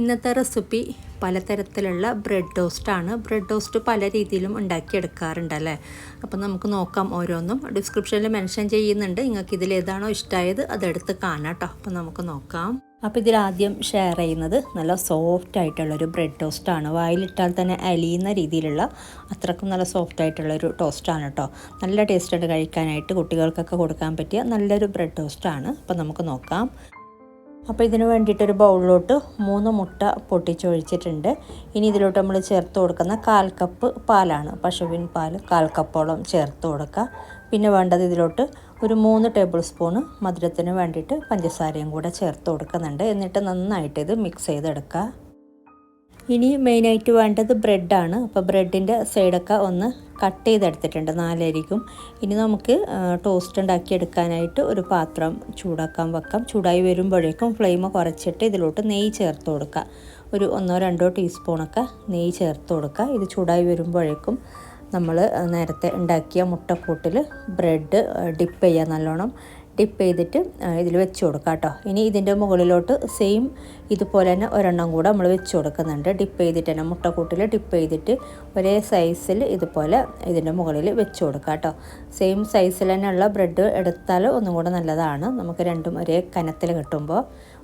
ഇന്നത്തെ റെസിപ്പി പലതരത്തിലുള്ള bread ടോസ്റ്റാണ് bread toast പല രീതിയിലും ഉണ്ടാക്കിയെടുക്കാറുണ്ടല്ലേ? അപ്പം നമുക്ക് നോക്കാം ഓരോന്നും. ഡിസ്ക്രിപ്ഷനിൽ മെൻഷൻ ചെയ്യുന്നുണ്ട്. നിങ്ങൾക്ക് ഇതിൽ ഏതാണോ ഇഷ്ടമായത് അതെടുത്ത് കാണാം കേട്ടോ. അപ്പം നമുക്ക് നോക്കാം. അപ്പോൾ ഇതിലാദ്യം ഷെയർ ചെയ്യുന്നത് നല്ല സോഫ്റ്റ് ആയിട്ടുള്ളൊരു ബ്രെഡ് ടോസ്റ്റാണ് വായിലിട്ടാൽ തന്നെ അലിയുന്ന രീതിയിലുള്ള അത്രക്കും നല്ല സോഫ്റ്റ് ആയിട്ടുള്ളൊരു ടോസ്റ്റാണ് കേട്ടോ. നല്ല ടേസ്റ്റായിട്ട് കഴിക്കാനായിട്ട്. കുട്ടികൾക്കൊക്കെ കൊടുക്കാൻ പറ്റിയ നല്ലൊരു ബ്രെഡ് ടോസ്റ്റാണ് അപ്പോൾ നമുക്ക് നോക്കാം. അപ്പോൾ ഇതിന് വേണ്ടിയിട്ടൊരു ബൗളിലോട്ട് മൂന്ന് മുട്ട പൊട്ടിച്ചൊഴിച്ചിട്ടുണ്ട്. ഇനി ഇതിലോട്ട് നമ്മൾ ചേർത്ത് കൊടുക്കുന്ന കാൽ കപ്പ് പാലാണ് പശുവിൻ പാൽ കാൽ കപ്പോളം ചേർത്ത് കൊടുക്കുക പിന്നെ വേണ്ടത് ഇതിലോട്ട് ഒരു മൂന്ന് ടേബിൾ സ്പൂണ് മധുരത്തിന് വേണ്ടിയിട്ട് പഞ്ചസാരയും കൂടെ ചേർത്ത് കൊടുക്കുന്നുണ്ട്. എന്നിട്ട് നന്നായിട്ട് ഇത് മിക്സ് ചെയ്തെടുക്കുക ഇനി മെയിനായിട്ട് വേണ്ടത് ബ്രെഡാണ് അപ്പോൾ ബ്രെഡിന്റെ സൈഡൊക്കെ ഒന്ന് കട്ട് ചെയ്തെടുത്തിട്ടുണ്ട് നാലരിക്കും. ഇനി നമുക്ക് ടോസ്റ്റ് ഉണ്ടാക്കി എടുക്കാനായിട്ട് ഒരു പാത്രം ചൂടാക്കാൻ വെക്കാം. ചൂടായി വരുമ്പോഴേക്കും ഫ്ലെയിം കുറച്ചിട്ട് ഇതിലോട്ട് നെയ്യ് ചേർത്ത് കൊടുക്കുക. ഒരു ഒന്നോ രണ്ടോ ടീസ്പൂണൊക്കെ നെയ്യ് ചേർത്ത് കൊടുക്കുക. ഇത് ചൂടായി വരുമ്പോഴേക്കും നമ്മൾ നേരത്തെ ഉണ്ടാക്കിയ മുട്ടക്കൂട്ടിൽ ബ്രെഡ് ഡിപ്പ് ചെയ്യുക നല്ലോണം ഡിപ്പ് ചെയ്തിട്ട് ഇതിൽ വെച്ച് കൊടുക്കുക കേട്ടോ. ഇനി ഇതിന്റെ മുകളിലോട്ട് സെയിം ഇതുപോലെ തന്നെ ഒരെണ്ണം കൂടെ നമ്മൾ വെച്ച് കൊടുക്കുന്നുണ്ട്. ഡിപ്പ് ചെയ്തിട്ട് തന്നെ മുട്ടക്കൂട്ടിൽ ഡിപ്പ് ചെയ്തിട്ട് ഒരേ സൈസിൽ ഇതുപോലെ ഇതിന്റെ മുകളിൽ വെച്ച് കൊടുക്കുക കേട്ടോ. സെയിം സൈസിൽ തന്നെയുള്ള ബ്രെഡ് എടുത്താൽ ഒന്നും കൂടെ നല്ലതാണ്. നമുക്ക് രണ്ടും ഒരേ കനത്തിൽ കിട്ടുമ്പോൾ.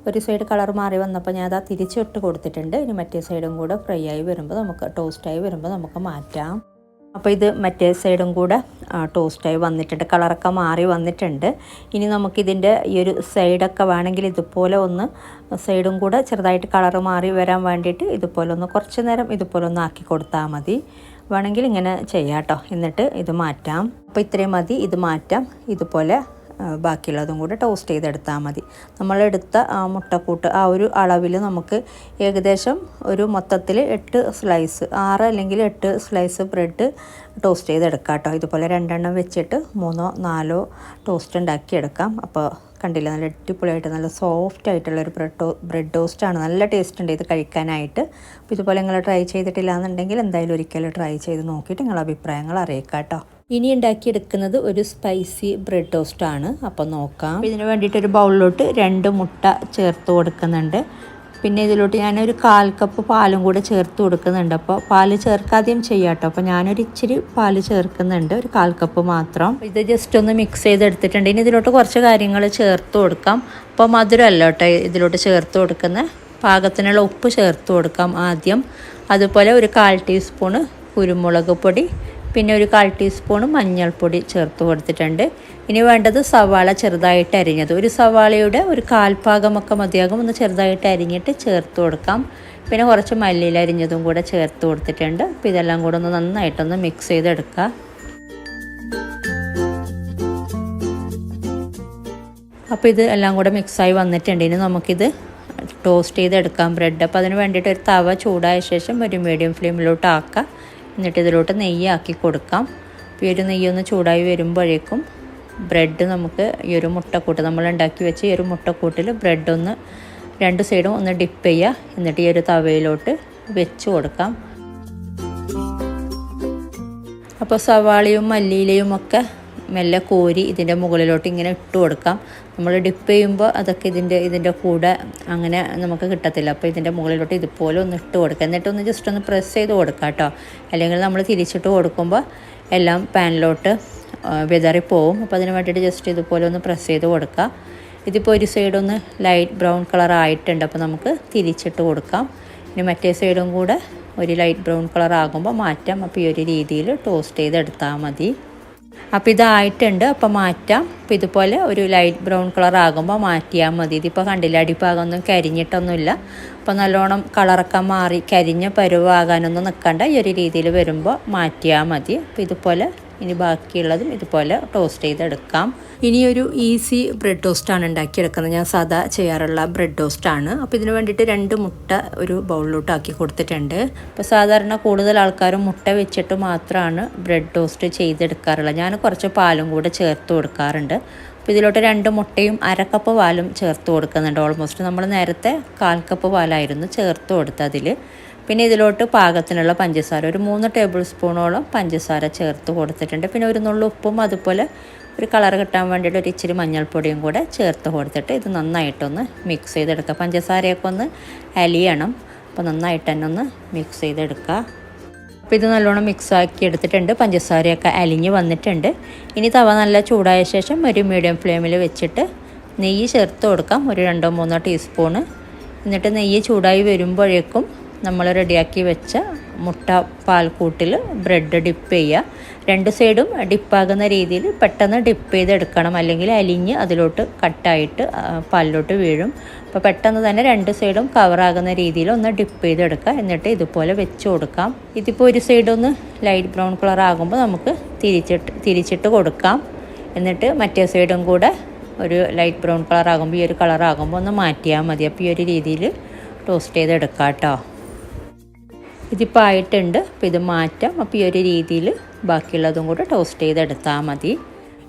ഒരു സൈഡ് കളർ മാറി വന്നപ്പോൾ ഞാൻ അതാ തിരിച്ചിട്ട് കൊടുത്തിട്ടുണ്ട്. ഇനി മറ്റേ സൈഡും കൂടെ ഫ്രൈ ആയി വരുമ്പോൾ നമുക്ക് ടോസ്റ്റായി വരുമ്പോൾ നമുക്ക് മാറ്റാം. അപ്പോൾ ഇത് മറ്റേ സൈഡും കൂടെ ടോസ്റ്റായി വന്നിട്ടുണ്ട്. കളറൊക്കെ മാറി വന്നിട്ടുണ്ട്. ഇനി നമുക്കിതിന്റെ ഈ ഒരു സൈഡൊക്കെ വേണമെങ്കിൽ ഇതുപോലെ ഒന്ന് സൈഡും കൂടെ ചെറുതായിട്ട് കളർ മാറി വരാൻ വേണ്ടിയിട്ട് ഇതുപോലെ ഒന്ന് കുറച്ച് നേരം ഇതുപോലെ ഒന്ന് ആക്കി കൊടുത്താൽ മതി. വേണമെങ്കിൽ ഇങ്ങനെ ചെയ്യാം കേട്ടോ എന്നിട്ട് ഇത് മാറ്റാം. അപ്പോൾ ഇത്രയും മതി. ഇത് മാറ്റാം. ഇതുപോലെ ബാക്കിയുള്ളതും കൂടെ ടോസ്റ്റ് ചെയ്തെടുത്താൽ മതി. നമ്മളെടുത്ത ആ മുട്ടക്കൂട്ട് ആ ഒരു അളവിൽ നമുക്ക് ഏകദേശം ഒരു മൊത്തത്തിൽ എട്ട് സ്ലൈസ് ആറ് അല്ലെങ്കിൽ എട്ട് സ്ലൈസ് ബ്രെഡ് ടോസ്റ്റ് ചെയ്തെടുക്കാം കേട്ടോ ഇതുപോലെ രണ്ടെണ്ണം വെച്ചിട്ട് മൂന്നോ നാലോ ടോസ്റ്റ് ഉണ്ടാക്കിയെടുക്കാം. അപ്പോൾ കണ്ടില്ല. നല്ല അടിപൊളിയായിട്ട് നല്ല സോഫ്റ്റ് ആയിട്ടുള്ള ഒരു ബ്രെഡ് ബ്രെഡ് ടോസ്റ്റാണ് നല്ല ടേസ്റ്റ് ഉണ്ട് ഇത് കഴിക്കാനായിട്ട്. അപ്പോൾ ഇതുപോലെ നിങ്ങൾ ട്രൈ ചെയ്തിട്ടില്ല എന്നുണ്ടെങ്കിൽ എന്തായാലും ഒരിക്കലും ട്രൈ ചെയ്ത് നോക്കിയിട്ട് നിങ്ങളുടെ അഭിപ്രായങ്ങൾ അറിയിക്കാം കേട്ടോ. ഇനി ഉണ്ടാക്കിയെടുക്കുന്നത് ഒരു സ്പൈസി ബ്രെഡ് ടോസ്റ്റ് ആണ്. അപ്പോൾ നോക്കാം. ഇതിന് വേണ്ടിയിട്ട് ഒരു ബൗളിലോട്ട് രണ്ട് മുട്ട ചേർത്ത് കൊടുക്കുന്നുണ്ട്. പിന്നെ ഇതിലോട്ട് ഞാനൊരു കാൽ കപ്പ് പാലും കൂടെ ചേർത്ത് കൊടുക്കുന്നുണ്ട്. അപ്പോൾ പാൽ ചേർക്കാതെയും ചെയ്യാം കേട്ടോ അപ്പോൾ ഞാനൊരു ഇച്ചിരി പാൽ ചേർക്കുന്നുണ്ട്. ഒരു കാൽ കപ്പ് മാത്രം. ഇത് ജസ്റ്റ് ഒന്ന് മിക്സ് ചെയ്തെടുത്തിട്ടുണ്ട്. ഇനി ഇതിലോട്ട് കുറച്ച് കാര്യങ്ങൾ ചേർത്ത് കൊടുക്കാം. അപ്പോൾ മധുരമല്ല കേട്ടോ ഇതിലോട്ട് ചേർത്ത് കൊടുക്കുന്ന. പാകത്തിനുള്ള ഉപ്പ് ചേർത്ത് കൊടുക്കാം ആദ്യം. അതുപോലെ ഒരു കാൽ ടീസ്പൂണ് കുരുമുളക് പൊടി. പിന്നെ ഒരു കാൽ ടീസ്പൂൺ മഞ്ഞൾപ്പൊടി ചേർത്ത് കൊടുത്തിട്ടുണ്ട്. ഇനി വേണ്ടത് സവാള ചെറുതായിട്ട് അരിഞ്ഞത്. ഒരു സവാളയുടെ ഒരു കാൽഭാഗമൊക്കെ മതിയാകും. ഒന്ന് ചെറുതായിട്ട് അരിഞ്ഞിട്ട് ചേർത്ത് കൊടുക്കാം. പിന്നെ കുറച്ച് മല്ലിയിൽ അരിഞ്ഞതും കൂടെ ചേർത്ത് കൊടുത്തിട്ടുണ്ട്. അപ്പോൾ ഇതെല്ലാം കൂടെ ഒന്ന് നന്നായിട്ടൊന്ന് മിക്സ് ചെയ്തെടുക്കുക അപ്പോൾ ഇത് എല്ലാം കൂടെ മിക്സായി വന്നിട്ടുണ്ട്. ഇനി നമുക്കിത് ടോസ്റ്റ് ചെയ്തെടുക്കാം ബ്രെഡ്. അപ്പോൾ അതിന് വേണ്ടിയിട്ട് ഒരു തവ ചൂടായ ശേഷം ഒരു മീഡിയം ഫ്ലെയിമിലോട്ട് ആക്കുക എന്നിട്ട് ഇതിലോട്ട് നെയ്യ് ആക്കി കൊടുക്കാം. അപ്പോൾ ഈ ഒരു നെയ്യൊന്ന് ചൂടായി വരുമ്പോഴേക്കും ബ്രെഡ് നമുക്ക് ഈ ഒരു മുട്ടക്കൂട്ട് നമ്മൾ ഉണ്ടാക്കി വെച്ച് ഈ ഒരു മുട്ടക്കൂട്ടിൽ ബ്രെഡ് ഒന്ന് രണ്ട് സൈഡും ഒന്ന് ഡിപ്പ് ചെയ്യുക. എന്നിട്ട് ഈ ഒരു തവയിലോട്ട് വെച്ച് കൊടുക്കാം. അപ്പോൾ സവാളയും മല്ലിയിലയും ഒക്കെ മെല്ലെ കോരി ഇതിന്റെ മുകളിലോട്ട് ഇങ്ങനെ ഇട്ട് കൊടുക്കാം. നമ്മൾ ഡിപ്പ് ചെയ്യുമ്പോൾ അതൊക്കെ ഇതിന്റെ ഇതിന്റെ കൂടെ അങ്ങനെ നമുക്ക് കിട്ടത്തില്ല. അപ്പോൾ ഇതിന്റെ മുകളിലോട്ട് ഇതുപോലെ ഒന്ന് ഇട്ട് കൊടുക്കുക. എന്നിട്ട് ഒന്ന് ജസ്റ്റ് ഒന്ന് പ്രസ് ചെയ്ത് കൊടുക്കുക കേട്ടോ. അല്ലെങ്കിൽ നമ്മൾ തിരിച്ചിട്ട് കൊടുക്കുമ്പോൾ എല്ലാം പാനിലോട്ട് വിതറിപ്പോവും. അപ്പോൾ അതിന് വേണ്ടിയിട്ട് ജസ്റ്റ് ഇതുപോലെ ഒന്ന് പ്രസ് ചെയ്ത് കൊടുക്കുക. ഇതിപ്പോൾ ഒരു സൈഡ് ഒന്ന് ലൈറ്റ് ബ്രൗൺ കളർ ആയിട്ടുണ്ട്. അപ്പോൾ നമുക്ക് തിരിച്ചിട്ട് കൊടുക്കാം. ഇനി മറ്റേ സൈഡും കൂടെ ഒരു ലൈറ്റ് ബ്രൗൺ കളർ ആകുമ്പോൾ മാറ്റാം. അപ്പോൾ ഈ ഒരു രീതിയിൽ ടോസ്റ്റ് ചെയ്തെടുത്താൽ മതി. അപ്പോൾ ഇതായിട്ടുണ്ട്. അപ്പോൾ മാറ്റാം. അപ്പോൾ ഇതുപോലെ ഒരു ലൈറ്റ് ബ്രൗൺ കളർ ആകുമ്പോൾ മാറ്റിയാൽ മതി. ഇതിപ്പോൾ കണ്ടില്ല അടിഭാഗമൊന്നും കരിഞ്ഞിട്ടൊന്നുമില്ല. അപ്പോൾ നല്ലോണം കളറൊക്കെ മാറി കരിഞ്ഞ പരുവാകാനൊന്നും നിൽക്കണ്ട ഈ ഒരു രീതിയിൽ വരുമ്പോൾ മാറ്റിയാൽ മതി. അപ്പോൾ ഇതുപോലെ ഇനി ബാക്കിയുള്ളതും ഇതുപോലെ ടോസ്റ്റ് ചെയ്തെടുക്കാം. ഇനിയൊരു ഈസി ബ്രെഡ് ടോസ്റ്റാണ് ഉണ്ടാക്കിയെടുക്കുന്നത്. ഞാൻ സാധാ ചെയ്യാറുള്ള ബ്രെഡ് ടോസ്റ്റാണ് അപ്പോൾ ഇതിന് വേണ്ടിയിട്ട് രണ്ട് മുട്ട ഒരു ബൗളിലോട്ട് ആക്കി കൊടുത്തിട്ടുണ്ട്. അപ്പോൾ സാധാരണ കൂടുതൽ ആൾക്കാരും മുട്ട വെച്ചിട്ട് മാത്രമാണ് ബ്രെഡ് ടോസ്റ്റ് ചെയ്തെടുക്കാറുള്ളത്. ഞാൻ കുറച്ച് പാലും കൂടെ ചേർത്ത് കൊടുക്കാറുണ്ട്. അപ്പോൾ ഇതിലോട്ട് രണ്ട് മുട്ടയും അരക്കപ്പ് പാലും ചേർത്ത് കൊടുക്കുന്നുണ്ട്. ഓൾമോസ്റ്റ് നമ്മൾ നേരത്തെ കാൽ കപ്പ് പാലായിരുന്നു ചേർത്ത് കൊടുത്തതിൽ പിന്നെ ഇതിലോട്ട് പാകത്തിനുള്ള പഞ്ചസാര. ഒരു മൂന്ന് ടേബിൾ സ്പൂണോളം പഞ്ചസാര ചേർത്ത് കൊടുത്തിട്ടുണ്ട്. പിന്നെ ഒരു നുള്ളു ഉപ്പും അതുപോലെ ഒരു കളർ കിട്ടാൻ വേണ്ടിയിട്ട് ഒരു ഇച്ചിരി മഞ്ഞൾപ്പൊടിയും കൂടെ ചേർത്ത് കൊടുത്തിട്ട് ഇത് നന്നായിട്ടൊന്ന് മിക്സ് ചെയ്തെടുക്കുക. പഞ്ചസാരയൊക്കെ ഒന്ന് അലിയണം. അപ്പോൾ നന്നായിട്ട് തന്നെ ഒന്ന് മിക്സ് ചെയ്തെടുക്കുക. അപ്പോൾ ഇത് നല്ലോണം മിക്സ് ആക്കി എടുത്തിട്ടുണ്ട്. പഞ്ചസാരയൊക്കെ അലിഞ്ഞ് വന്നിട്ടുണ്ട്. ഇനി തവ നല്ല ചൂടായ ശേഷം ഒരു മീഡിയം ഫ്ലെയിമിൽ വെച്ചിട്ട് നെയ്യ് ചേർത്ത് കൊടുക്കാം. ഒരു രണ്ടോ മൂന്നോ ടീസ്പൂണ് എന്നിട്ട് നെയ്യ് ചൂടായി വരുമ്പോഴേക്കും നമ്മൾ റെഡിയാക്കി വെച്ച മുട്ട പാൽക്കൂട്ടിൽ ബ്രെഡ് ഡിപ്പ് ചെയ്യുക. രണ്ട് സൈഡും ഡിപ്പാകുന്ന രീതിയിൽ പെട്ടെന്ന് ഡിപ്പ് ചെയ്തെടുക്കണം. അല്ലെങ്കിൽ അലിഞ്ഞ് അതിലോട്ട് കട്ടായിട്ട് പാലിലോട്ട് വീഴും. അപ്പോൾ പെട്ടെന്ന് തന്നെ രണ്ട് സൈഡും കവറാകുന്ന രീതിയിൽ ഒന്ന് ഡിപ്പ് ചെയ്തെടുക്കുക. എന്നിട്ട് ഇതുപോലെ വെച്ച് കൊടുക്കാം. ഇതിപ്പോൾ ഒരു സൈഡൊന്ന് ലൈറ്റ് ബ്രൗൺ കളർ ആകുമ്പോൾ നമുക്ക് തിരിച്ചിട്ട് തിരിച്ചിട്ട് കൊടുക്കാം. എന്നിട്ട് മറ്റേ സൈഡും കൂടെ ഒരു ലൈറ്റ് ബ്രൗൺ കളർ ആകുമ്പോൾ ഈ ഒരു കളർ ആകുമ്പോൾ ഒന്ന് മാറ്റിയാൽ മതി. അപ്പോൾ ഈ ഒരു രീതിയിൽ ടോസ്റ്റ് ചെയ്തെടുക്കാം കേട്ടോ. ഇതിപ്പോൾ ആയിട്ടുണ്ട്. അപ്പോൾ ഇത് മാറ്റാം. അപ്പോൾ ഈ ഒരു രീതിയിൽ ബാക്കിയുള്ളതും കൂടെ ടോസ്റ്റ് ചെയ്തെടുത്താൽ മതി.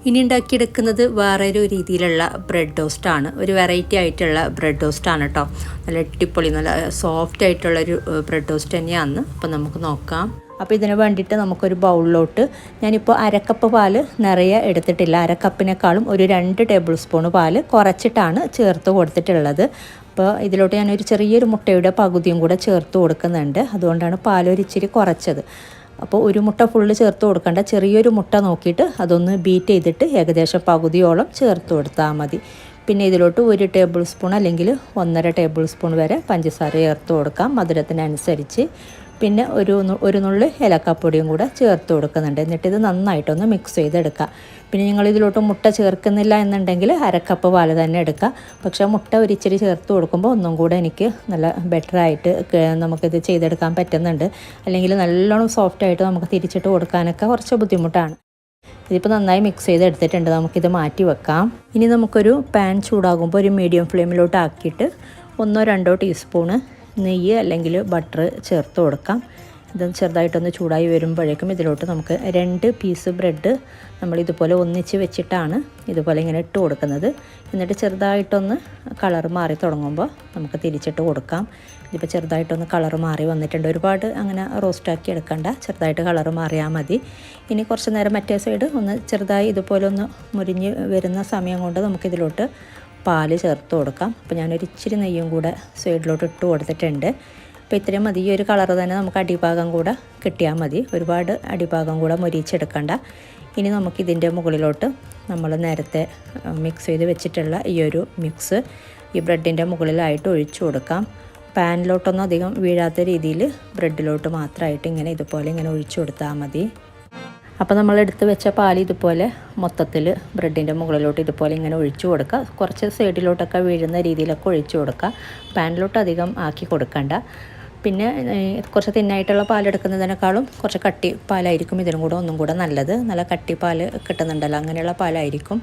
ഇനി ഉണ്ടാക്കിയെടുക്കുന്നത് വേറെ ഒരു രീതിയിലുള്ള ബ്രെഡ് ടോസ്റ്റാണ് ഒരു വെറൈറ്റി ആയിട്ടുള്ള ബ്രെഡ് ടോസ്റ്റാണ് കേട്ടോ നല്ല അടിപൊളി നല്ല സോഫ്റ്റ് ആയിട്ടുള്ളൊരു ബ്രെഡ് ടോസ്റ്റ് തന്നെയാണ്. അപ്പോൾ നമുക്ക് നോക്കാം. അപ്പോൾ ഇതിന് വേണ്ടിയിട്ട് നമുക്കൊരു ബൗളിലോട്ട് ഞാനിപ്പോൾ അരക്കപ്പ് പാൽ നിറയെ എടുത്തിട്ടില്ല. അരക്കപ്പിനേക്കാളും ഒരു രണ്ട് ടേബിൾ സ്പൂൺ പാൽ കുറച്ചിട്ടാണ് ചേർത്ത് കൊടുത്തിട്ടുള്ളത്. അപ്പോൾ ഇതിലോട്ട് ഞാനൊരു ചെറിയൊരു മുട്ടയുടെ പകുതിയും കൂടെ ചേർത്ത് കൊടുക്കുന്നുണ്ട്. അതുകൊണ്ടാണ് പാലൊരിച്ചിരി കുറച്ചത്. അപ്പോൾ ഒരു മുട്ട ഫുള്ള് ചേർത്ത് കൊടുക്കേണ്ട. ചെറിയൊരു മുട്ട നോക്കിയിട്ട് അതൊന്ന് ബീറ്റ് ചെയ്തിട്ട് ഏകദേശം പകുതിയോളം ചേർത്ത് കൊടുത്താൽ മതി. പിന്നെ ഇതിലോട്ട് ഒരു ടേബിൾ സ്പൂൺ അല്ലെങ്കിൽ ഒന്നര ടേബിൾ സ്പൂൺ വരെ പഞ്ചസാര ചേർത്ത് കൊടുക്കാം. മധുരത്തിനനുസരിച്ച്. പിന്നെ ഒരു ഒരു നുള്ളി ഏലക്കാപ്പൊടിയും കൂടെ ചേർത്ത് കൊടുക്കുന്നുണ്ട്. എന്നിട്ട് ഇത് നന്നായിട്ടൊന്ന് മിക്സ് ചെയ്തെടുക്കുക. പിന്നെ നിങ്ങൾ ഇതിലോട്ട് മുട്ട ചേർക്കുന്നില്ല എന്നുണ്ടെങ്കിൽ അരക്കപ്പ് പാൽ തന്നെ എടുക്കുക. പക്ഷേ മുട്ട ഒരിച്ചിരി ചേർത്ത് കൊടുക്കുമ്പോൾ ഒന്നും കൂടെ എനിക്ക് നല്ല ബെറ്ററായിട്ട് നമുക്കിത് ചെയ്തെടുക്കാൻ പറ്റുന്നുണ്ട്. അല്ലെങ്കിൽ നല്ലോണം സോഫ്റ്റായിട്ട് നമുക്ക് തിരിച്ചിട്ട് കൊടുക്കാനൊക്കെ കുറച്ച് ബുദ്ധിമുട്ടാണ്. ഇതിപ്പോൾ നന്നായി മിക്സ് ചെയ്തെടുത്തിട്ടുണ്ട്. നമുക്കിത് മാറ്റി വെക്കാം. ഇനി നമുക്കൊരു പാൻ ചൂടാകുമ്പോൾ ഒരു മീഡിയം ഫ്ലെയിമിലോട്ട് ആക്കിയിട്ട് ഒന്നോ രണ്ടോ ടീസ്പൂണ് നെയ്യ് അല്ലെങ്കിൽ ബട്ടർ ചേർത്ത് കൊടുക്കാം. ഇത് ചെറുതായിട്ടൊന്ന് ചൂടായി വരുമ്പോഴേക്കും ഇതിലോട്ട് നമുക്ക് രണ്ട് പീസ് ബ്രെഡ് നമ്മൾ ഇതുപോലെ ഒന്നിച്ച് വെച്ചിട്ടാണ് ഇതുപോലെ ഇങ്ങനെ ഇട്ട് കൊടുക്കുന്നത്. എന്നിട്ട് ചെറുതായിട്ടൊന്ന് കളർ മാറി തുടങ്ങുമ്പോൾ നമുക്ക് തിരിച്ചിട്ട് കൊടുക്കാം. ഇതിപ്പോൾ ചെറുതായിട്ടൊന്ന് കളർ മാറി വന്നിട്ടുണ്ട്. ഒരുപാട് അങ്ങനെ റോസ്റ്റാക്കി എടുക്കണ്ട. ചെറുതായിട്ട് കളർ മാറിയാൽ മതി. ഇനി കുറച്ച് നേരം മറ്റേ സൈഡ് ഒന്ന് ചെറുതായി ഇതുപോലെ ഒന്ന് മുരിഞ്ഞ് വരുന്ന സമയം കൊണ്ട് നമുക്കിതിലോട്ട് പാൽ ചേർത്ത് കൊടുക്കാം. അപ്പോൾ ഞാനൊരു ഇച്ചിരി നെയ്യും കൂടെ സൈഡിലോട്ട് ഇട്ട് കൊടുത്തിട്ടുണ്ട്. അപ്പോൾ ഇത്രയും മതി. ഈ ഒരു കളർ തന്നെ നമുക്ക് അടിഭാഗം കൂടെ കിട്ടിയാൽ മതി. ഒരുപാട് അടിഭാഗം കൂടെ മൊരിച്ചെടുക്കണ്ട ഇനി നമുക്ക് നമുക്കിതിന്റെ മുകളിലോട്ട് നമ്മൾ നേരത്തെ മിക്സ് ചെയ്ത് വെച്ചിട്ടുള്ള ഈ ഒരു മിക്സ് ഈ ബ്രെഡിന്റെ മുകളിലായിട്ട് ഒഴിച്ചു കൊടുക്കാം. പാനിലോട്ടൊന്നും അധികം വീഴാത്ത രീതിയിൽ ബ്രെഡിലോട്ട് മാത്രമായിട്ട് ഇങ്ങനെ ഇതുപോലെ ഇങ്ങനെ ഒഴിച്ചു കൊടുത്താൽ മതി. അപ്പോൾ നമ്മൾ എടുത്ത് വെച്ച പാൽ ഇതുപോലെ മൊത്തത്തിൽ ബ്രെഡിന്റെ മുകളിലോട്ട് ഇതുപോലെ ഇങ്ങനെ ഒഴിച്ചു കൊടുക്കുക. കുറച്ച് സൈഡിലോട്ടൊക്കെ വീഴുന്ന രീതിയിലൊക്കെ ഒഴിച്ചു കൊടുക്കുക. പാനിലോട്ട് അധികം ആക്കി കൊടുക്കണ്ട. പിന്നെ കുറച്ച് തിന്നായിട്ടുള്ള പാലെടുക്കുന്നതിനേക്കാളും കുറച്ച് കട്ടി പാലായിരിക്കും ഇതിനും കൂടെ ഒന്നും കൂടെ നല്ലത്. നല്ല കട്ടി പാൽ കിട്ടുന്നുണ്ടല്ലോ. അങ്ങനെയുള്ള പാലായിരിക്കും.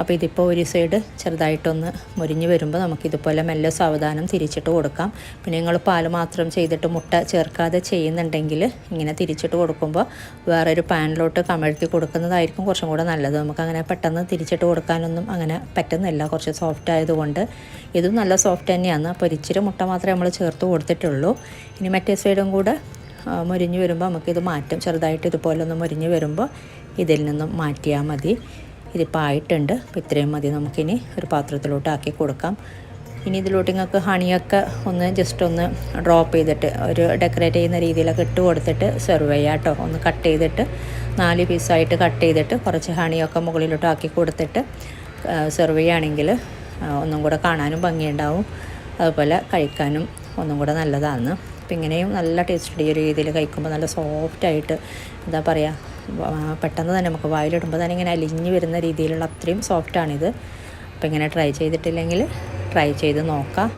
അപ്പോൾ ഇതിപ്പോൾ ഒരു സൈഡ് ചെറുതായിട്ടൊന്ന് മുരിഞ്ഞ് വരുമ്പോൾ നമുക്കിതുപോലെ മെല്ലെ സാവധാനം തിരിച്ചിട്ട് കൊടുക്കാം. പിന്നെ നിങ്ങൾ പാൽ മാത്രം ചെയ്തിട്ട് മുട്ട ചേർക്കാതെ ചെയ്യുന്നുണ്ടെങ്കിൽ ഇങ്ങനെ തിരിച്ചിട്ട് കൊടുക്കുമ്പോൾ വേറൊരു പാനിലോട്ട് കമഴ്ത്തി കൊടുക്കുന്നതായിരിക്കും കുറച്ചും കൂടെ നല്ലത്. നമുക്ക് അങ്ങനെ പെട്ടെന്ന് തിരിച്ചിട്ട് കൊടുക്കാനൊന്നും അങ്ങനെ പറ്റുന്നില്ല. കുറച്ച് സോഫ്റ്റ് ആയതുകൊണ്ട് ഇതും നല്ല സോഫ്റ്റ് തന്നെയാണ്. അപ്പോൾ ഇച്ചിരി മുട്ട മാത്രമേ നമ്മൾ ചേർത്ത് കൊടുത്തിട്ടുള്ളൂ. ഇനി മറ്റേ സൈഡും കൂടെ മുരിഞ്ഞ് വരുമ്പോൾ നമുക്കിത് മാറ്റും. ചെറുതായിട്ട് ഇതുപോലെ ഒന്ന് മുരിഞ്ഞ് വരുമ്പോൾ ഇതിൽ നിന്നും മാറ്റിയാൽ മതി. ഇതിപ്പോൾ ആയിട്ടുണ്ട് അപ്പോൾ ഇത്രയും മതി നമുക്കിനി ഒരു പാത്രത്തിലോട്ട് ആക്കി കൊടുക്കാം. ഇനി ഇതിലോട്ട് നിങ്ങൾക്ക് ഹണിയൊക്കെ ഒന്ന് ജസ്റ്റ് ഒന്ന് ഡ്രോപ്പ് ചെയ്തിട്ട് ഒരു ഡെക്കറേറ്റ് ചെയ്യുന്ന രീതിയിലൊക്കെ ഇട്ട് കൊടുത്തിട്ട് സെർവ് ചെയ്യാം കേട്ടോ. ഒന്ന് കട്ട് ചെയ്തിട്ട് നാല് പീസായിട്ട് കട്ട് ചെയ്തിട്ട് കുറച്ച് ഹണിയൊക്കെ മുകളിലോട്ട് ആക്കി കൊടുത്തിട്ട് സെർവ് ചെയ്യുകയാണെങ്കിൽ ഒന്നും കൂടെ കാണാനും ഭംഗിയുണ്ടാവും. അതുപോലെ കഴിക്കാനും ഒന്നും കൂടെ നല്ലതാണ്. അപ്പം ഇങ്ങനെയും നല്ല ടേസ്റ്റ് ഈ ഒരു രീതിയിൽ കഴിക്കുമ്പോൾ നല്ല സോഫ്റ്റായിട്ട് എന്താ പറയുക പെട്ടെന്ന് തന്നെ നമുക്ക് വായിലിടുമ്പോൾ തന്നെ ഇങ്ങനെ അലിഞ്ഞു വരുന്ന രീതിയിലുള്ള അത്രയും സോഫ്റ്റാണിത് അപ്പോൾ ഇങ്ങനെ ട്രൈ ചെയ്തിട്ടില്ലെങ്കിൽ ട്രൈ ചെയ്ത് നോക്കാം.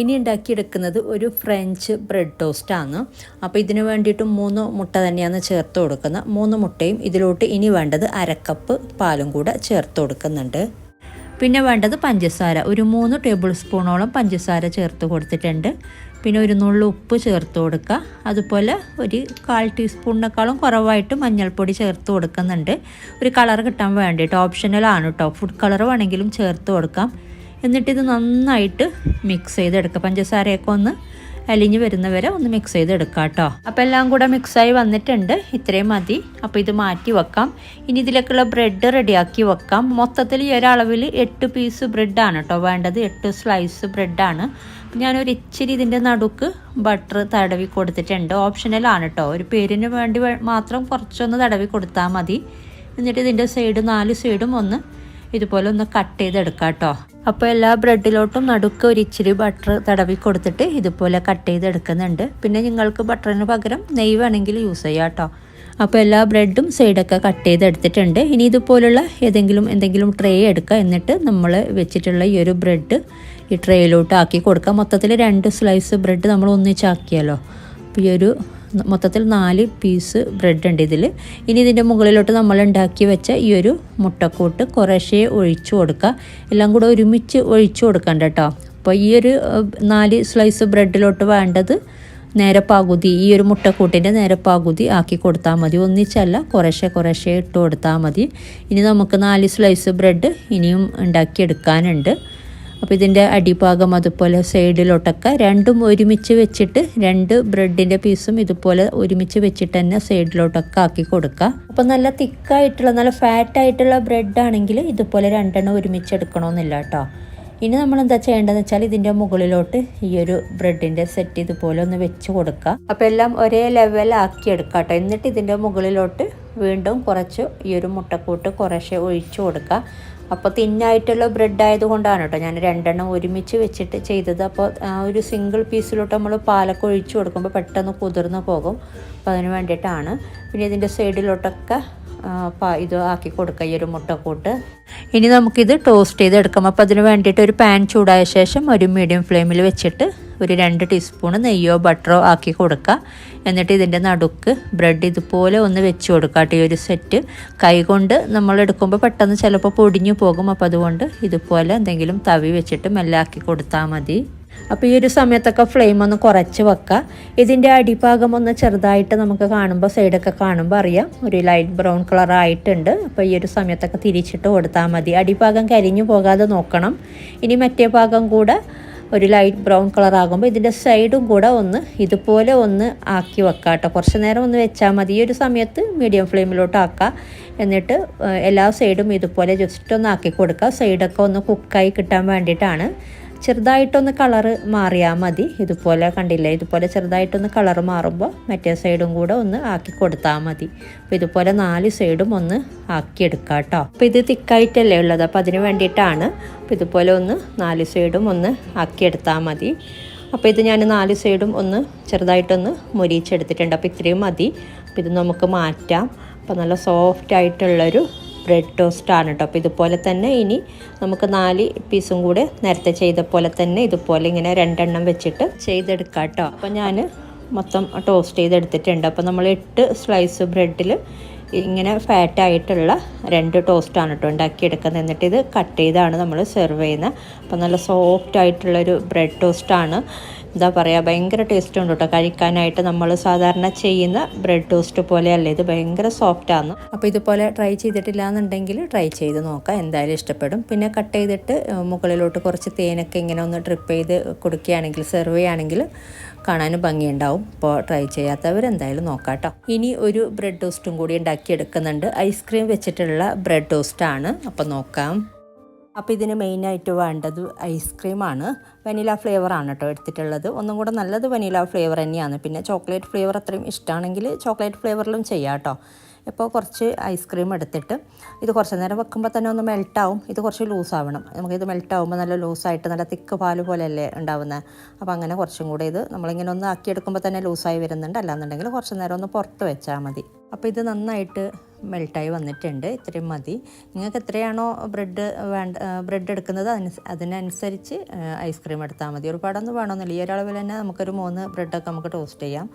ഇനി ഉണ്ടാക്കിയെടുക്കുന്നത് ഒരു ഫ്രഞ്ച് ബ്രെഡ് ടോസ്റ്റാണ് അപ്പോൾ ഇതിന് വേണ്ടിയിട്ട് മൂന്ന് മുട്ട തന്നെയാണ് ചേർത്ത് കൊടുക്കുന്നത്. മൂന്ന് മുട്ടയും ഇതിലോട്ട് ഇനി വേണ്ടത് അരക്കപ്പ് പാലും കൂടെ ചേർത്ത് കൊടുക്കുന്നുണ്ട്. പിന്നെ വേണ്ടത് പഞ്ചസാര. ഒരു മൂന്ന് ടേബിൾ സ്പൂണോളം പഞ്ചസാര ചേർത്ത് കൊടുത്തിട്ടുണ്ട്. പിന്നെ ഒരു നുള്ളു ഉപ്പ് ചേർത്ത് കൊടുക്കുക. അതുപോലെ ഒരു കാൽ ടീസ്പൂണിനേക്കാളും കുറവായിട്ട് മഞ്ഞൾപ്പൊടി ചേർത്ത് കൊടുക്കുന്നുണ്ട്. ഒരു കളർ കിട്ടാൻ വേണ്ടിയിട്ട് ഓപ്ഷനലാണ് കേട്ടോ ഫുഡ് കളർ വേണമെങ്കിലും ചേർത്ത് കൊടുക്കാം. എന്നിട്ടിത് നന്നായിട്ട് മിക്സ് ചെയ്തെടുക്കുക. പഞ്ചസാരയൊക്കെ ഒന്ന് അലിഞ്ഞ് വരുന്നവരെ ഒന്ന് മിക്സ് ചെയ്ത് എടുക്കാം കേട്ടോ അപ്പോൾ എല്ലാം കൂടെ മിക്സായി വന്നിട്ടുണ്ട്. ഇത്രയും മതി. അപ്പോൾ ഇത് മാറ്റി വെക്കാം. ഇനി ഇതിലേക്കുള്ള ബ്രെഡ് റെഡിയാക്കി വെക്കാം. മൊത്തത്തിൽ ഈ ഒരളവിൽ എട്ട് പീസ് ബ്രെഡാണ് കേട്ടോ വേണ്ടത് എട്ട് സ്ലൈസ് ബ്രെഡാണ് ഞാനൊരു ഇച്ചിരി ഇതിന്റെ നടുക്ക് ബട്ടർ തടവി കൊടുത്തിട്ടുണ്ട്. ഓപ്ഷനലാണ് കേട്ടോ ഒരു പേരിന് വേണ്ടി മാത്രം കുറച്ചൊന്ന് തടവി കൊടുത്താൽ മതി. എന്നിട്ട് ഇതിന്റെ സൈഡ് നാല് സൈഡും ഒന്ന് ഇതുപോലെ ഒന്ന് കട്ട് ചെയ്തെടുക്കാം കേട്ടോ അപ്പോൾ എല്ലാ ബ്രെഡിലോട്ടും നടുക്ക് ഒരു ഇച്ചിരി ബട്ടർ തടവി കൊടുത്തിട്ട് ഇതുപോലെ കട്ട് ചെയ്തെടുക്കുന്നുണ്ട്. പിന്നെ നിങ്ങൾക്ക് ബട്ടറിന് പകരം നെയ്യ് വേണമെങ്കിൽ യൂസ് ചെയ്യാം കേട്ടോ അപ്പോൾ എല്ലാ ബ്രെഡും സൈഡൊക്കെ കട്ട് ചെയ്തെടുത്തിട്ടുണ്ട്. ഇനി ഇതുപോലുള്ള ഏതെങ്കിലും എന്തെങ്കിലും ട്രേ എടുക്കുക എന്നിട്ട് നമ്മൾ വെച്ചിട്ടുള്ള ഈ ഒരു ബ്രെഡ് ഈ ട്രേയിലോട്ട് ആക്കി കൊടുക്കാം. മൊത്തത്തിൽ രണ്ട് സ്ലൈസ് ബ്രെഡ് നമ്മൾ ഒന്നിച്ചാക്കിയല്ലോ. അപ്പോൾ ഈ ഒരു മൊത്തത്തിൽ നാല് പീസ് ബ്രെഡ് ഉണ്ട് ഇതിൽ ഇനി ഇതിന്റെ മുകളിലോട്ട് നമ്മൾ ഉണ്ടാക്കി വെച്ച ഈ ഒരു മുട്ടക്കൂട്ട് കുറേശ്ശേ ഒഴിച്ചു കൊടുക്കുക. എല്ലാം കൂടെ ഒരുമിച്ച് ഒഴിച്ചു കൊടുക്കണ്ട കേട്ടോ. അപ്പോൾ ഈ ഒരു നാല് സ്ലൈസ് ബ്രെഡിലോട്ട് വേണ്ടത് നേരെ പകുതി ഈ ഒരു മുട്ടക്കൂട്ടിന്റെ നേരെ പകുതി ആക്കി കൊടുത്താൽ മതി. ഒന്നിച്ചല്ല കുറേശ്ശെ കുറേശ്ശെ ഇട്ട് കൊടുത്താൽ മതി. ഇനി നമുക്ക് നാല് സ്ലൈസ് ബ്രെഡ് ഇനിയും ഉണ്ടാക്കിയെടുക്കാനുണ്ട്. അപ്പോൾ ഇതിന്റെ അടിഭാഗം അതുപോലെ സൈഡിലോട്ടൊക്കെ രണ്ടും ഒരുമിച്ച് വെച്ചിട്ട് രണ്ട് ബ്രെഡിന്റെ പീസും ഇതുപോലെ ഒരുമിച്ച് വെച്ചിട്ട് തന്നെ സൈഡിലോട്ടൊക്കെ ആക്കി കൊടുക്കുക. അപ്പോൾ നല്ല തിക്കായിട്ടുള്ള നല്ല ഫാറ്റ് ആയിട്ടുള്ള ബ്രെഡ് ആണെങ്കിൽ ഇതുപോലെ രണ്ടെണ്ണം ഒരുമിച്ച് എടുക്കണമെന്നില്ല കേട്ടോ. ഇനി നമ്മൾ എന്താ ചെയ്യേണ്ടതെന്ന് വെച്ചാൽ ഇതിന്റെ മുകളിലോട്ട് ഈ ഒരു ബ്രെഡിന്റെ സെറ്റ് ഇതുപോലെ ഒന്ന് വെച്ച് കൊടുക്കുക. അപ്പോൾ എല്ലാം ഒരേ ലെവലാക്കി എടുക്കുക കേട്ടോ. എന്നിട്ട് ഇതിന്റെ മുകളിലോട്ട് വീണ്ടും കുറച്ച് ഈ ഒരു മുട്ടക്കൂട്ട് കുറേശ്ശെ ഒഴിച്ചു കൊടുക്കുക. അപ്പോൾ തിന്നായിട്ടുള്ള ബ്രെഡ് ആയതുകൊണ്ടാണ് കേട്ടോ. ഞാൻ രണ്ടെണ്ണം ഒരുമിച്ച് വെച്ചിട്ട് ചെയ്തത്. അപ്പോൾ ഒരു സിംഗിൾ പീസിലോട്ട് നമ്മൾ പാലൊക്കെ ഒഴിച്ചു കൊടുക്കുമ്പോൾ പെട്ടെന്ന് കുതിർന്ന് പോകും. അപ്പോൾ അതിന് വേണ്ടിയിട്ടാണ്. പിന്നെ ഇതിന്റെ സൈഡിലോട്ടൊക്കെ ഇത് ആക്കി കൊടുക്കുക ഈ ഒരു മുട്ടക്കൂട്ട്. ഇനി നമുക്കിത് ടോസ്റ്റ് ചെയ്ത് എടുക്കാം അപ്പോൾ അതിന് വേണ്ടിയിട്ട് ഒരു പാൻ ചൂടായ ശേഷം ഒരു മീഡിയം ഫ്ലെയിമിൽ വെച്ചിട്ട് ഒരു രണ്ട് ടീസ്പൂൺ നെയ്യോ ബട്ടറോ ആക്കി കൊടുക്കുക. എന്നിട്ട് ഇതിന്റെ നടുക്ക് ബ്രെഡ് ഇതുപോലെ ഒന്ന് വെച്ച് കൊടുക്കുക. കേട്ടോ ഈ ഒരു സെറ്റ് കൈകൊണ്ട് നമ്മൾ എടുക്കുമ്പോൾ പെട്ടെന്ന് ചിലപ്പോൾ പൊടിഞ്ഞു പോകും. അപ്പോൾ അതുകൊണ്ട് ഇതുപോലെ എന്തെങ്കിലും തവി വെച്ചിട്ട് മെല്ലാക്കി കൊടുത്താൽ മതി. അപ്പോൾ ഈ ഒരു സമയത്തൊക്കെ ഫ്ലെയിം ഒന്ന് കുറച്ച് വെക്കുക ഇതിന്റെ അടിഭാഗം ഒന്ന് ചെറുതായിട്ട് നമുക്ക് കാണുമ്പോൾ സൈഡൊക്കെ കാണുമ്പോൾ അറിയാം. ഒരു ലൈറ്റ് ബ്രൗൺ കളർ ആയിട്ടുണ്ട്. അപ്പോൾ ഈ ഒരു സമയത്തൊക്കെ തിരിച്ചിട്ട് കൊടുത്താൽ മതി. അടിഭാഗം കരിഞ്ഞു പോകാതെ നോക്കണം. ഇനി മറ്റേ ഭാഗം കൂടെ ഒരു ലൈറ്റ് ബ്രൗൺ കളർ ആകുമ്പോൾ ഇതിന്റെ സൈഡും കൂടെ ഒന്ന് ഇതുപോലെ ഒന്ന് ആക്കി വെക്കുക കേട്ടോ. കുറച്ച് നേരം ഒന്ന് വെച്ചാൽ മതി. ഈ ഒരു സമയത്ത് മീഡിയം ഫ്ലെയിമിലോട്ട് ആക്കുക എന്നിട്ട് എല്ലാ സൈഡും ഇതുപോലെ ജസ്റ്റ് ഒന്ന് ആക്കി കൊടുക്കുക സൈഡൊക്കെ ഒന്ന് കുക്കായി കിട്ടാൻ വേണ്ടിയിട്ടാണ്. ചെറുതായിട്ടൊന്ന് കളറ് മാറിയാൽ മതി. ഇതുപോലെ കണ്ടില്ലേ? ഇതുപോലെ ചെറുതായിട്ടൊന്ന് കളറ് മാറുമ്പോൾ മറ്റേ സൈഡും കൂടെ ഒന്ന് ആക്കി കൊടുത്താൽ മതി. അപ്പോൾ ഇതുപോലെ നാല് സൈഡും ഒന്ന് ആക്കിയെടുക്കുക കേട്ടോ അപ്പോൾ ഇത് തിക്കായിട്ടല്ലേ ഉള്ളത്? അപ്പോൾ അതിന് വേണ്ടിയിട്ടാണ് അപ്പോൾ ഇതുപോലെ ഒന്ന് നാല് സൈഡും ഒന്ന് ആക്കിയെടുത്താൽ മതി. അപ്പോൾ ഇത് ഞാൻ നാല് സൈഡും ഒന്ന് ചെറുതായിട്ടൊന്ന് മുരിച്ചെടുത്തിട്ടുണ്ട് അപ്പോൾ ഇത്രയും മതി. അപ്പോൾ ഇത് നമുക്ക് മാറ്റാം. അപ്പോൾ നല്ല സോഫ്റ്റ് ആയിട്ടുള്ളൊരു ബ്രെഡ് ടോസ്റ്റ് ആണ് കേട്ടോ അപ്പോൾ ഇതുപോലെ തന്നെ ഇനി നമുക്ക് നാല് പീസും കൂടെ നേരത്തെ ചെയ്ത പോലെ തന്നെ ഇതുപോലെ ഇങ്ങനെ രണ്ടെണ്ണം വെച്ചിട്ട് ചെയ്തെടുക്കാം കേട്ടോ അപ്പോൾ ഞാൻ മൊത്തം ടോസ്റ്റ് ചെയ്തെടുത്തിട്ടുണ്ട്. അപ്പോൾ നമ്മൾ എട്ട് സ്ലൈസ് ബ്രെഡിൽ ഇങ്ങനെ ഫാറ്റായിട്ടുള്ള രണ്ട് ടോസ്റ്റാണ് കേട്ടോ ഉണ്ടാക്കിയെടുക്കുന്നത്. എന്നിട്ട് ഇത് കട്ട് ചെയ്താണ് നമ്മൾ സെർവ് ചെയ്യുന്നത്. അപ്പോൾ നല്ല സോഫ്റ്റ് ആയിട്ടുള്ളൊരു ബ്രെഡ് ടോസ്റ്റാണ് എന്താ പറയുക ഭയങ്കര ടേസ്റ്റ് ഉണ്ട് കേട്ടോ കഴിക്കാനായിട്ട് നമ്മൾ സാധാരണ ചെയ്യുന്ന ബ്രെഡ് ടോസ്റ്റ് പോലെയല്ല ഇത് ഭയങ്കര സോഫ്റ്റാണ് അപ്പോൾ ഇതുപോലെ ട്രൈ ചെയ്തിട്ടില്ല എന്നുണ്ടെങ്കിൽ ട്രൈ ചെയ്ത് നോക്കാം എന്തായാലും ഇഷ്ടപ്പെടും. പിന്നെ കട്ട് ചെയ്തിട്ട് മുകളിലോട്ട് കുറച്ച് തേനൊക്കെ ഇങ്ങനെ ഒന്ന് ട്രിപ്പ് ചെയ്ത് കൊടുക്കുകയാണെങ്കിൽ സെർവ് ചെയ്യുകയാണെങ്കിൽ കാണാനും ഭംഗിയുണ്ടാവും. അപ്പോൾ ട്രൈ ചെയ്യാത്തവർ എന്തായാലും നോക്കാട്ടോ കേട്ടോ ഇനി ഒരു ബ്രെഡ് ടോസ്റ്റും കൂടി ഉണ്ടാക്കിയെടുക്കുന്നുണ്ട്. ഐസ്ക്രീം വെച്ചിട്ടുള്ള ബ്രെഡ് ടോസ്റ്റാണ് അപ്പോൾ നോക്കാം. അപ്പോൾ ഇതിന് മെയിനായിട്ട് വേണ്ടത് ഐസ്ക്രീമാണ് വനില ഫ്ലേവറാണ് കേട്ടോ എടുത്തിട്ടുള്ളത്. ഒന്നും കൂടെ നല്ലത് വനില ഫ്ലേവർ തന്നെയാണ്. പിന്നെ ചോക്ലേറ്റ് ഫ്ലേവർ അത്രയും ഇഷ്ടമാണെങ്കിൽ ചോക്ലേറ്റ് ഫ്ലേവറിലും ചെയ്യാം കേട്ടോ ഇപ്പോൾ കുറച്ച് ഐസ്ക്രീം എടുത്തിട്ട് ഇത് കുറച്ച് നേരം വെക്കുമ്പോൾ തന്നെ ഒന്ന് മെൽട്ടാവും ഇത് കുറച്ച് ലൂസ് ആവണം. നമുക്കിത് മെൽട്ടാവുമ്പോൾ നല്ല ലൂസായിട്ട് നല്ല തിക്ക് പാൽ പോലെയല്ലേ ഉണ്ടാവുന്നത് അപ്പോൾ അങ്ങനെ കുറച്ചും കൂടെ ഇത് നമ്മളിങ്ങനെ ഒന്ന് ആക്കിയെടുക്കുമ്പോൾ തന്നെ ലൂസായി വരുന്നുണ്ട്. അല്ലാന്നുണ്ടെങ്കിൽ കുറച്ച് നേരം ഒന്ന് പുറത്ത് വെച്ചാൽ മതി. അപ്പോൾ ഇത് നന്നായിട്ട് മെൽട്ടായി വന്നിട്ടുണ്ട്. ഇത്രയും മതി. നിങ്ങൾക്ക് എത്രയാണോ ബ്രെഡ് വേണ്ട ബ്രെഡ് എടുക്കുന്നത് അതിന് അതിനനുസരിച്ച് ഐസ്ക്രീം എടുത്താൽ മതി. ഒരുപാടൊന്നും വേണമെന്നില്ല. ഈ ഒരളവിൽ തന്നെ നമുക്കൊരു മൂന്ന് ബ്രെഡൊക്കെ നമുക്ക് ടോസ്റ്റ് ചെയ്യാം.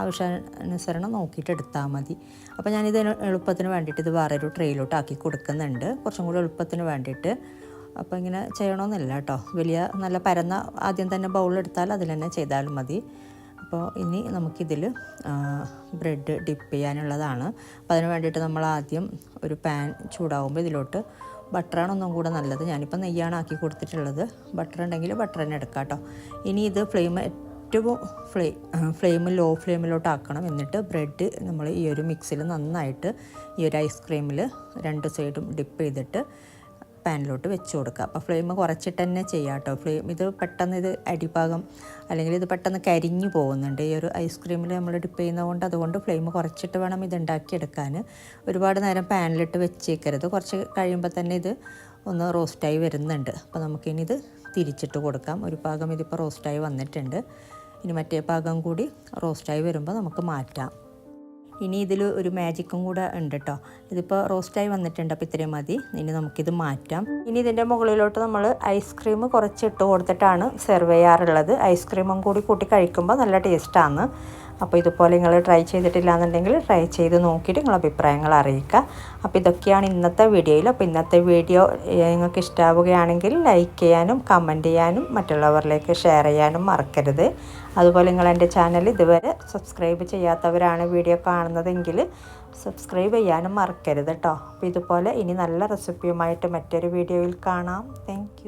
ആവശ്യാനുസരണം നോക്കിയിട്ട് എടുത്താൽ മതി. അപ്പോൾ ഞാനിത് എളുപ്പത്തിന് വേണ്ടിയിട്ട് ഇത് വേറൊരു ട്രെയിലോട്ട് ആക്കി കൊടുക്കുന്നുണ്ട്. കുറച്ചും കൂടി എളുപ്പത്തിന് വേണ്ടിയിട്ട്. അപ്പോൾ ഇങ്ങനെ ചെയ്യണമെന്നില്ല കേട്ടോ. വലിയ നല്ല പരന്ന ആദ്യം തന്നെ ബൗളെടുത്താൽ അതിൽ തന്നെ ചെയ്താലും മതി. അപ്പോൾ ഇനി നമുക്കിതിൽ ബ്രെഡ് ഡിപ്പ് ചെയ്യാനുള്ളതാണ്. അപ്പോൾ അതിന് വേണ്ടിയിട്ട് നമ്മൾ ആദ്യം ഒരു പാൻ ചൂടാവുമ്പോൾ ഇതിലോട്ട് ബട്ടറാണ് ഒന്നും കൂടെ നല്ലത്. ഞാനിപ്പോൾ നെയ്യാണ് ആക്കി കൊടുത്തിട്ടുള്ളത്. ബട്ടർ ഉണ്ടെങ്കിൽ ബട്ടർ തന്നെ എടുക്കാം കേട്ടോ. ഇനി ഇത് ഫ്ലെയിം ഏറ്റവും ഫ്ലെയിം ഫ്ലെയിം ലോ ഫ്ലെയിമിലോട്ട് ആക്കണം. എന്നിട്ട് ബ്രെഡ് നമ്മൾ ഈ ഒരു മിക്സിൽ നന്നായിട്ട് ഈ ഒരു ഐസ്ക്രീമിൽ രണ്ട് സൈഡും ഡിപ്പ് ചെയ്തിട്ട് പാനിലോട്ട് വെച്ച് കൊടുക്കുക. അപ്പോൾ ഫ്ലെയിം കുറച്ചിട്ട് തന്നെ ചെയ്യാം കേട്ടോ. ഫ്ലെയിം ഇത് പെട്ടെന്ന് ഇത് അടിഭാഗം അല്ലെങ്കിൽ ഇത് പെട്ടെന്ന് കരിഞ്ഞു പോകുന്നുണ്ട്. ഈ ഒരു ഐസ്ക്രീമിൽ നമ്മൾ ഡിപ്പ് ചെയ്യുന്നതുകൊണ്ട് അതുകൊണ്ട് ഫ്ലെയിം കുറച്ചിട്ട് വേണം ഇത് ഉണ്ടാക്കിയെടുക്കാൻ. ഒരുപാട് നേരം പാനിലിട്ട് വെച്ചേക്കരുത്. കുറച്ച് കഴിയുമ്പോൾ തന്നെ ഇത് ഒന്ന് റോസ്റ്റായി വരുന്നുണ്ട്. അപ്പോൾ നമുക്കിനി ഇത് തിരിച്ചിട്ട് കൊടുക്കാം. ഒരു ഭാഗം ഇതിപ്പോൾ റോസ്റ്റായി വന്നിട്ടുണ്ട്. ഇനി മറ്റേ ഭാഗം കൂടി റോസ്റ്റായി വരുമ്പോൾ നമുക്ക് മാറ്റാം. ഇനി ഇതിൽ ഒരു മാജിക്കും കൂടെ ഉണ്ട് കേട്ടോ ഇതിപ്പോൾ റോസ്റ്റായി വന്നിട്ടുണ്ട് അപ്പോൾ ഇത്രയും മതി. ഇനി നമുക്കിത് മാറ്റാം. ഇനി ഇതിന്റെ മുകളിലോട്ട് നമ്മൾ ഐസ്ക്രീം കുറച്ച് ഇട്ട് കൊടുത്തിട്ടാണ് സെർവ് ചെയ്യാറുള്ളത്. ഐസ്ക്രീമും കൂടി കൂട്ടി കഴിക്കുമ്പോൾ നല്ല ടേസ്റ്റാണ് അപ്പോൾ ഇതുപോലെ നിങ്ങൾ ട്രൈ ചെയ്തിട്ടില്ല എന്നുണ്ടെങ്കിൽ ട്രൈ ചെയ്ത് നോക്കിയിട്ട് നിങ്ങൾ അഭിപ്രായങ്ങൾ അറിയിക്കുക. അപ്പോൾ ഇതൊക്കെയാണ് ഇന്നത്തെ വീഡിയോയിൽ. അപ്പോൾ ഇന്നത്തെ വീഡിയോ നിങ്ങൾക്ക് ഇഷ്ടാവുകയാണെങ്കിൽ ലൈക്ക് ചെയ്യാനും കമന്റ് ചെയ്യാനും മറ്റുള്ളവരിലേക്ക് ഷെയർ ചെയ്യാനും മറക്കരുത്. അതുപോലെ നിങ്ങൾ എന്റെ ചാനൽ ഇതുവരെ സബ്സ്ക്രൈബ് ചെയ്യാത്തവരാണ് വീഡിയോ കാണുന്നതെങ്കിൽ സബ്സ്ക്രൈബ് ചെയ്യാനും മറക്കരുത് കേട്ടോ അപ്പോൾ ഇതുപോലെ ഇനി നല്ല റെസിപ്പിയുമായിട്ട് മറ്റൊരു വീഡിയോയിൽ കാണാം. താങ്ക്